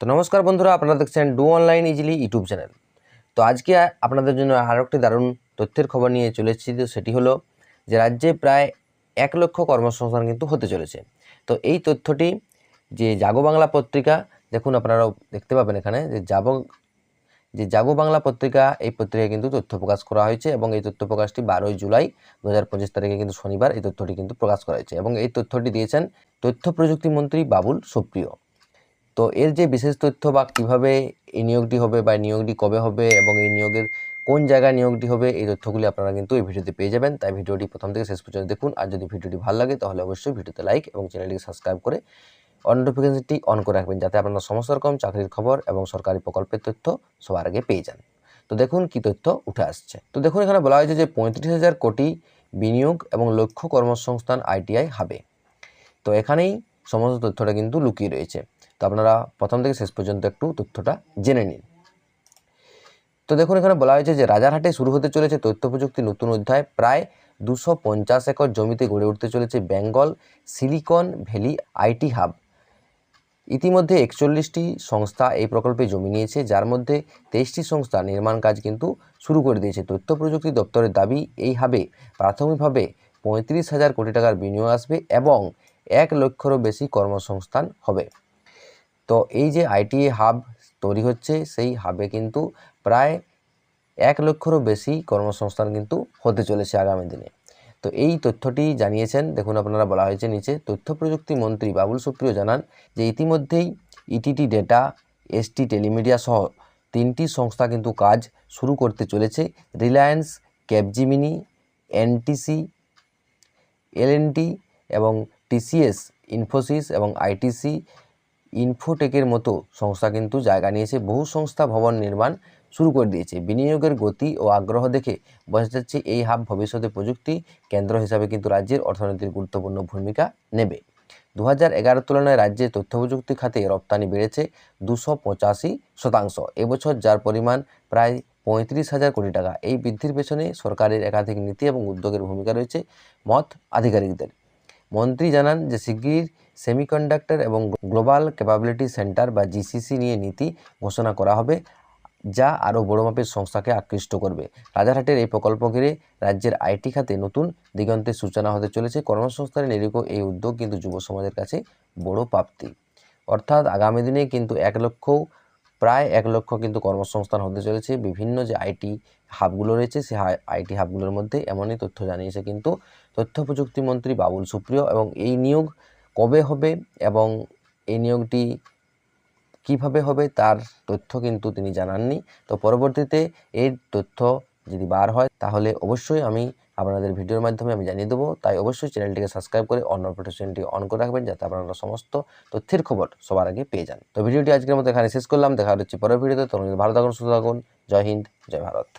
তো নমস্কার বন্ধুরা, আপনারা দেখছেন do online easily YouTube channel. তো আজকে আপনাদের জন্য আরও একটি দারুণ তথ্যের খবর নিয়ে চলে এসেছি, তো সেটি হলো যে রাজ্যে প্রায় এক লক্ষ কর্মসংস্থান কিন্তু হতে চলেছে। তো এই তথ্যটি যে জাগো বাংলা পত্রিকা, দেখুন আপনারা দেখতে পাবেন এখানে যে জাগো যে জাগো বাংলা পত্রিকা, এই পত্রিকায় কিন্তু তথ্য প্রকাশ করা হয়েছে এবং এই তথ্য প্রকাশটি বারোই জুলাই দু হাজার পঁচিশ তারিখে কিন্তু শনিবার এই তথ্যটি কিন্তু প্রকাশ করা হয়েছে এবং এই তথ্যটি দিয়েছেন তথ্য প্রযুক্তি মন্ত্রী বাবুল সুপ্রিয়। তো এর যে বিশেষ তথ্য বা কীভাবে এই নিয়োগটি হবে বা নিয়োগটি কবে হবে এবং এই নিয়োগের কোন জায়গায় নিয়োগটি হবে, এই তথ্যগুলি আপনারা কিন্তু এই ভিডিওতে পেয়ে যাবেন। তাই ভিডিওটি প্রথম থেকে শেষ পর্যন্ত দেখুন। আর যদি ভিডিওটি ভালো লাগে, তাহলে অবশ্যই ভিডিওতে লাইক এবং চ্যানেলটিকে সাবস্ক্রাইব করে অন নোটিফিকেশনটি অন করে রাখবেন, যাতে আপনারা সমস্ত রকম চাকরির খবর এবং সরকারি প্রকল্পের তথ্য সবার আগে পেয়ে যান। তো দেখুন কি তথ্য উঠে আসছে। তো দেখুন, এখানে বলা হয়েছে যে পঁয়ত্রিশ হাজার কোটি বিনিয়োগ এবং লক্ষ্য কর্মসংস্থান আইটিআই হবে। তো এখানেই সমস্ত তথ্যটা কিন্তু লুকিয়ে রয়েছে। তো আপনারা প্রথম থেকে শেষ পর্যন্ত একটু তথ্যটা জেনে নিন। তো দেখুন, এখানে বলা হয়েছে যে রাজারহাটে শুরু হতে চলেছে তথ্য প্রযুক্তি নতুন অধ্যায়। প্রায় দুশো পঞ্চাশ একর জমিতে গড়ে উঠতে চলেছে Bengal silicon valley IT hub. ইতিমধ্যে একচল্লিশটি সংস্থা এই প্রকল্পে জমি নিয়েছে, যার মধ্যে তেইশটি সংস্থা নির্মাণ কাজ কিন্তু শুরু করে দিয়েছে। তথ্য প্রযুক্তি দপ্তরের দাবি, এই হাবে প্রাথমিকভাবে পঁয়ত্রিশ হাজার কোটি টাকার বিনিয়োগ আসবে এবং এক লক্ষেরও বেশি কর্মসংস্থান হবে। তো এই যে আইটিএ হাব তৈরি হচ্ছে, সেই হাবে কিন্তু প্রায় এক লক্ষেরও বেশি কর্মসংস্থান কিন্তু হতে চলেছে আগামী দিনে। তো এই তথ্যটি জানিয়েছেন, দেখুন আপনারা বলা হয়েছে নিচে, তথ্য প্রযুক্তি মন্ত্রী বাবুল সুপ্রিয় জানান যে ইতিমধ্যেই ইটিটি ডেটা, এসটি টেলিমিডিয়া সহ তিনটি সংস্থা কিন্তু কাজ শুরু করতে চলেছে। রিলায়েন্স ক্যাবজিমিনি এনটিসি এলএনটি এবং টিসিএস, ইনফোসিস এবং আইটিসি ইনফোটেকের মতো সংস্থা কিন্তু জায়গা নিয়েছে। বহু সংস্থা ভবন নির্মাণ শুরু করে দিয়েছে। বিনিয়োগের গতি ও আগ্রহ দেখে বোঝা যাচ্ছে এই হাব ভবিষ্যতে প্রযুক্তি কেন্দ্র হিসাবে কিন্তু রাজ্যের অর্থনীতির গুরুত্বপূর্ণ ভূমিকা নেবে। দু হাজার এগারো তুলনায় রাজ্যে তথ্য প্রযুক্তি খাতে রপ্তানি বেড়েছে দুশো পঁচাশি শতাংশ। এবছর যার পরিমাণ প্রায় পঁয়ত্রিশ হাজার কোটি টাকা, এই বৃদ্ধির পেছনে সরকারের একাধিক নীতি এবং উদ্যোগের ভূমিকা রয়েছে মত আধিকারিকদের। মন্ত্রী জানান যে শিগগির সেমিকন্ডাক্টর এবং গ্লোবাল ক্যাপাবিলিটি সেন্টার বা জিসিসি নিয়ে নীতি ঘোষণা করা হবে, যা আরও বড় মাপের সংস্থাকে আকৃষ্ট করবে। রাজারহাটের এই প্রকল্প ঘিরে রাজ্যের আইটি খাতে নতুন দিগন্তের সূচনা হতে চলেছে। কর্মসংস্থানের নিরিখ এই উদ্যোগ কিন্তু যুব সমাজের কাছে বড় প্রাপ্তি। অর্থাৎ আগামী দিনে কিন্তু এক লক্ষ, প্রায় এক লক্ষ কিন্তু কর্মসংস্থান হতে চলেছে। বিভিন্ন যে আইটি হাবগুলো রয়েছে সেই আইটি হাবগুলোর মধ্যে এমনই তথ্য জানিয়েছে কিন্তু তথ্য প্রযুক্তি মন্ত্রী বাবুল সুপ্রিয় এবং এই নিয়োগ কবে হবে এবং এই নিয়োগটি কীভাবে হবে তার তথ্য কিন্তু তিনি জানাননি। তো পরবর্তীতে এর তথ্য যদি বার হয়, তাহলে অবশ্যই আমি আপনাদের ভিডিওর মাধ্যমে আমি জানিয়ে দেবো। তাই অবশ্যই চ্যানেলটিকে সাবস্ক্রাইব করে অন্য নোটিফিকেশনটি অন করে রাখবেন যাতে আপনারা সমস্ত তথ্যের খবর সবার আগে পেয়ে যান। তো ভিডিওটি আজকের মতো এখানে শেষ করলাম। দেখা হচ্ছে পরের ভিডিওতে। তখন ভালো থাকুন, সুস্থ থাকুন। জয় হিন্দ, জয় ভারত।